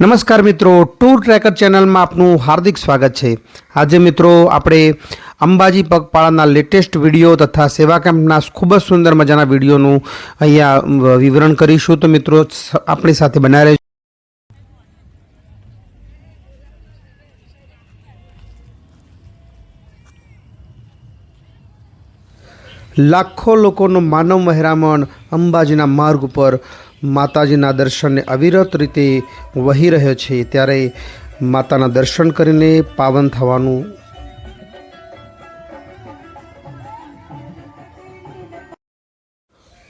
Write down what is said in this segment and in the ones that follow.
નમસ્કાર મિત્રો, tour tracker ચેનલમાં આપનું હાર્દિક સ્વાગત છે. આજે મિત્રો, આપણે અંબાજી પગપાળાના લેટેસ્ટ વીડિયો તથા સેવા કેમ્પના ખૂબ જ સુંદર મજાના વિડીયોનું અહીંયા વિવરણ કરીશું. તો મિત્રો આપણી સાથે બનાવી રહેજો. લાખો લોકોનું માનવ મહેરામણ અંબાજીના માર્ગ ઉપર માતાજીના દર્શનને અવિરત રીતે વહી રહ્યો છે, ત્યારે માતાના દર્શન કરીને પાવન થવાનું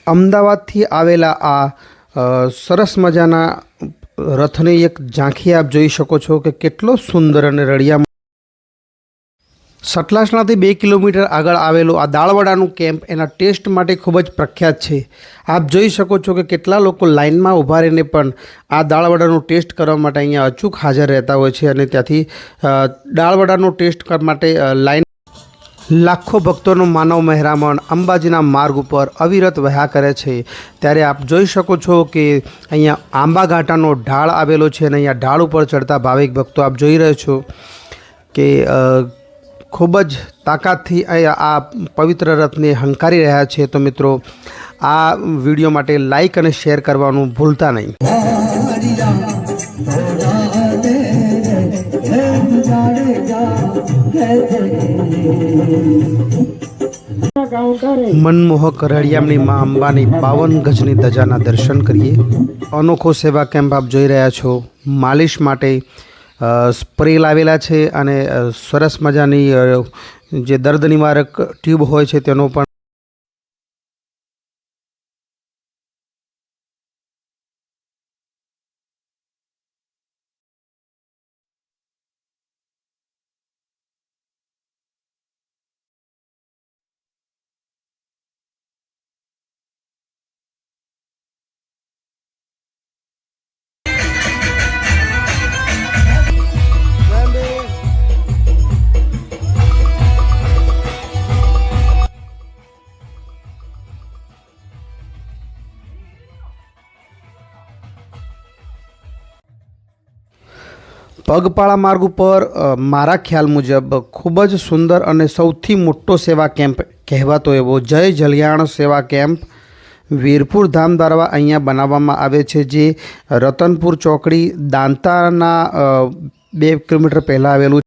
અમદાવાદથી આવેલા આ સરસ મજાના રથની એક ઝાંખી આપ જોઈ શકો છો કે કેટલો સુંદર અને રળિયા સતલાસણાથી બે કિલોમીટર આગળ આવેલું આ દાળવડાનું કેમ્પ એના ટેસ્ટ માટે ખૂબ જ પ્રખ્યાત છે. આપ જોઈ શકો છો કે કેટલા લોકો લાઇનમાં ઊભા રહીને પણ આ દાળવડાનું ટેસ્ટ કરવા માટે અહીંયા અચૂક હાજર રહેતા હોય છે અને ત્યાંથી દાળવડાનું ટેસ્ટ કરવા માટે લાઇન લાખો ભક્તોનું માનવ મહેરામણ અંબાજીના માર્ગ ઉપર અવિરત વહ્યા કરે છે. ત્યારે આપ જોઈ શકો છો કે અહીંયા આંબાઘાટાનો ઢાળ આવેલો છે અને અહીંયા ઢાળ ઉપર ચડતા ભાવિક ભક્તો આપ જોઈ રહ્યો છો કે ખૂબ જ તાકાતથી આ પવિત્ર રથને હંકારી રહ્યા છે. તો મિત્રો, આ વીડિયો માટે લાઈક અને શેર કરવાનું ભૂલતા નહીં. મનમોહક રળિયામણી મા અંબાની બાવન ગજની ધજાના દર્શન કરીએ. અનોખો સેવા કેમ્પ આપ જોઈ રહ્યા છો. માલિશ માટે સ્પ્રે લાવેલા છે અને સરસ મજાની જે દર્દ નિવારક ટ્યુબ હોય છે તેનો પણ પગપાળા માર્ગ ઉપર મારા ખ્યાલ મુજબ ખૂબ જ સુંદર અને સૌથી મોટો સેવા કેમ્પ કહેવાતો એવો જય જલિયાણ સેવા કેમ્પ વીરપુર ધામ દ્વારા અહીંયા બનાવવામાં આવે છે, જે રતનપુર ચોકડી દાંતાના બે કિલોમીટર પહેલાં આવેલું